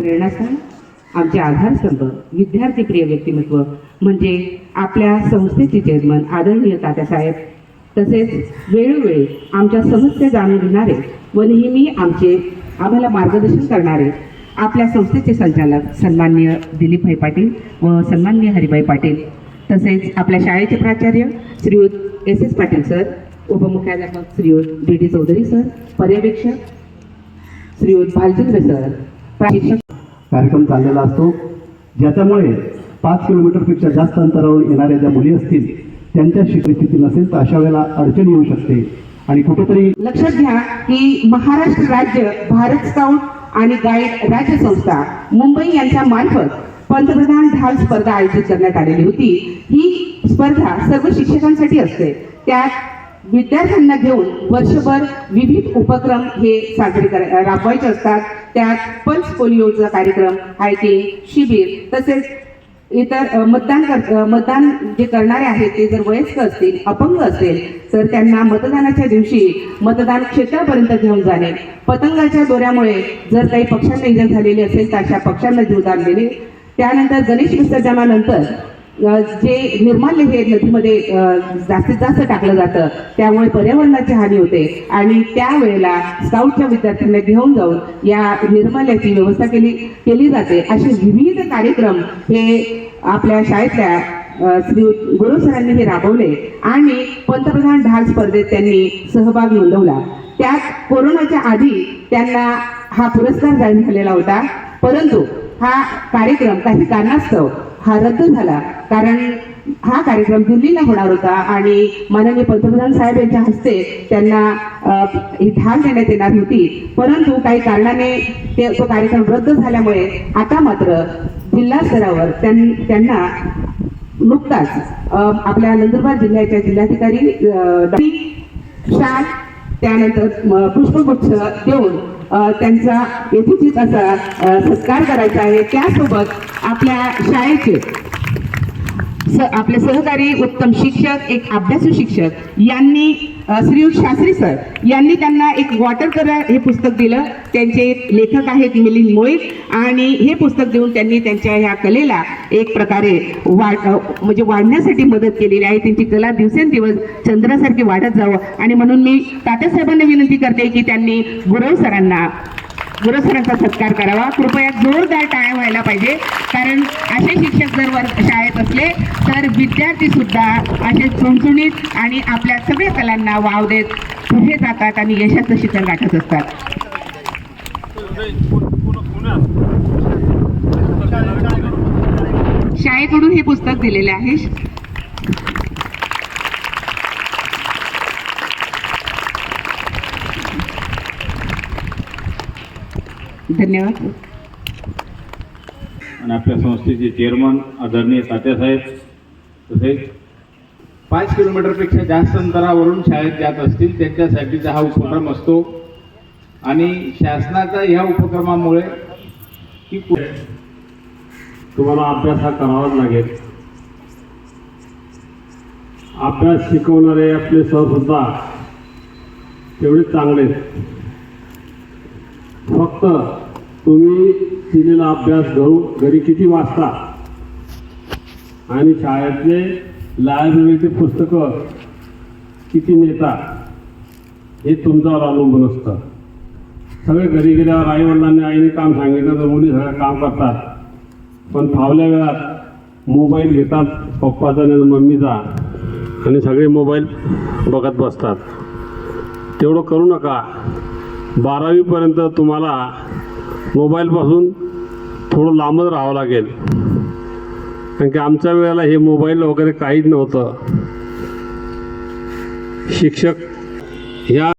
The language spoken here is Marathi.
प्रेरणास्थान आमचे आधारस्तंभ विद्यार्थीप्रिय व्यक्तिमत्व म्हणजे आपल्या संस्थेचे चेअरमन आदरणीय तात्यासाहेब तसेच वेळोवेळी आमच्या समस्या जाणून घेणारे व नेहमी आमचे आम्हाला मार्गदर्शन करणारे आपल्या संस्थेचे संचालक सन्माननीय दिलीपभाई पाटील व सन्माननीय हरिभाई पाटील. तसेच आपल्या शाळेचे प्राचार्य Shriyut S S Patil sir उपमुख्याध्यापक Shriyut D D Chaudhari sir पर्यवेक्षक श्रीयुत भालचंद्र सर कार्यक्रम चाललेला असतो. ज्याच्यामुळे पाच किलोमीटरपेक्षा जास्त अंतरावरून येणाऱ्या ज्या मुली असतील त्यांच्या शिकस्थिती नसेल तर अशा वेळेला अडचण येऊ शकते. आणि कुठेतरी लक्षात घ्या की महाराष्ट्र राज्य भारत स्काउट आणि गाईड राज्य संस्था मुंबई यांच्या मार्फत पंतप्रधान ढाल स्पर्धा आयोजित करण्यात आलेली होती. ही स्पर्धा सर्व शिक्षकांसाठी असते. त्यात विद्यार्थ्यांना घेऊन वर्षभर विविध उपक्रम हे साजरे कर राबवायचे असतात. त्यात पल्स पोलिओचा कार्यक्रम हायकिंग शिबिर तसेच इतर मतदान कर मतदान जे करणारे आहेत ते जर वयस्क असतील अपंग असेल तर त्यांना मतदानाच्या दिवशी मतदान क्षेत्रापर्यंत घेऊन जाणे. पतंगाच्या दोऱ्यामुळे जर काही पक्षांना इजा झालेली असेल तर अशा पक्षांना जीवदान देणे त्यानंतर गणेश विसर्जनानंतर जे निर्माल्य हे नदीमध्ये जास्तीत जास्त टाकलं जातं त्यामुळे पर्यावरणाची हानी होते. आणि त्यावेळेला स्काउटच्या विद्यार्थ्यांना घेऊन जाऊन या निर्माल्याची व्यवस्था केली केली जाते. असे विविध कार्यक्रम हे आपल्या शाळेतल्या श्री गुरु सरांनी हे राबवले आणि पंतप्रधान ढाल स्पर्धेत त्यांनी सहभाग नोंदवला. त्यात कोरोनाच्या आधी त्यांना हा पुरस्कार जाहीर झालेला होता. परंतु हा कार्यक्रम काही कारणास्तव हा रद्द झाला. कारण हा कार्यक्रम दिल्लीला होणार होता आणि माननीय पंतप्रधान साहेब यांच्या हस्ते त्यांना ही ढाल देण्यात येणार होती. परंतु काही कारणाने ते तो कार्यक्रम रद्द झाल्यामुळे आता मात्र जिल्हा स्तरावर त्यांना नुकताच आपल्या नंदुरबार जिल्ह्याच्या जिल्हाधिकारी शाल त्यानंतर पुष्पगुच्छ देऊन त्यांचा यथोचित असा सत्कार करायचा आहे. त्यासोबत आपल्या शाळेचे आपले सहकारी उत्तम शिक्षक एक अभ्यासू शिक्षक यांनी श्रीयुत शास्त्री सर यांनी त्यांना एक वॉटर कलर हे पुस्तक दिलं. त्यांचे लेखक आहेत मिलिंद मोहित आणि हे पुस्तक देऊन त्यांनी त्यांच्या ह्या कलेला एक प्रकारे वाढ म्हणजे वाढण्यासाठी मदत केलेली आहे. त्यांची कला दिवसेंदिवस चंद्रासारखी वाढत जावं. आणि म्हणून मी तात्यासाहेबांना विनंती करते की त्यांनी गुरव सरांना गुरु सत्कार करावा. कृपया जोरदार टाळ्या व्हायला पाहिजे. कारण असे शिक्षक जर वर शाळेत असले तर विद्यार्थी सुद्धा असे चुणचुणीत आणि आपल्या सगळ्या कलांना वाव देत पुढे जातात आणि यशाचं शिक्षण गाठत असतात. शाळेकडून हे पुस्तक दिलेले आहे. धन्यवाद. आणि आपल्या संस्थेचे चेअरमन आदरणीय तात्यासाहेब तसेच पाच किलोमीटरपेक्षा जास्त अंतरावरून शाळेत जात असतील त्यांच्यासाठीचा हा उपक्रम असतो. आणि शासनाचा ह्या उपक्रमामुळे की कु- तुम्हाला अभ्यास हा करावाच लागेल. अभ्यास शिकवणारे आपले सर सुद्धा तेवढे चांगले आहेत. फक्त तुम्ही दिलेला अभ्यास घरू घरी किती वाचता? आणि शाळेतले लायब्ररीचे पुस्तकं किती नेता? हे तुमच्यावर अवलंबून असतं. सगळे घरी गेल्यावर आई वडिलांनी आईने काम सांगितलं तर मुली सगळं काम करतात. पण फावल्या वेळात मोबाईल घेतात पप्पाचा आणि मम्मीचा. आणि सगळे मोबाईल बघत बसतात. तेवढं करू नका. बारावीपर्यंत तुम्हाला मोबाईलपासून थोडं लांबच राहावं लागेल. कारण की आमच्या वेळेला हे मोबाईल वगैरे काहीच नव्हतं. शिक्षक ह्या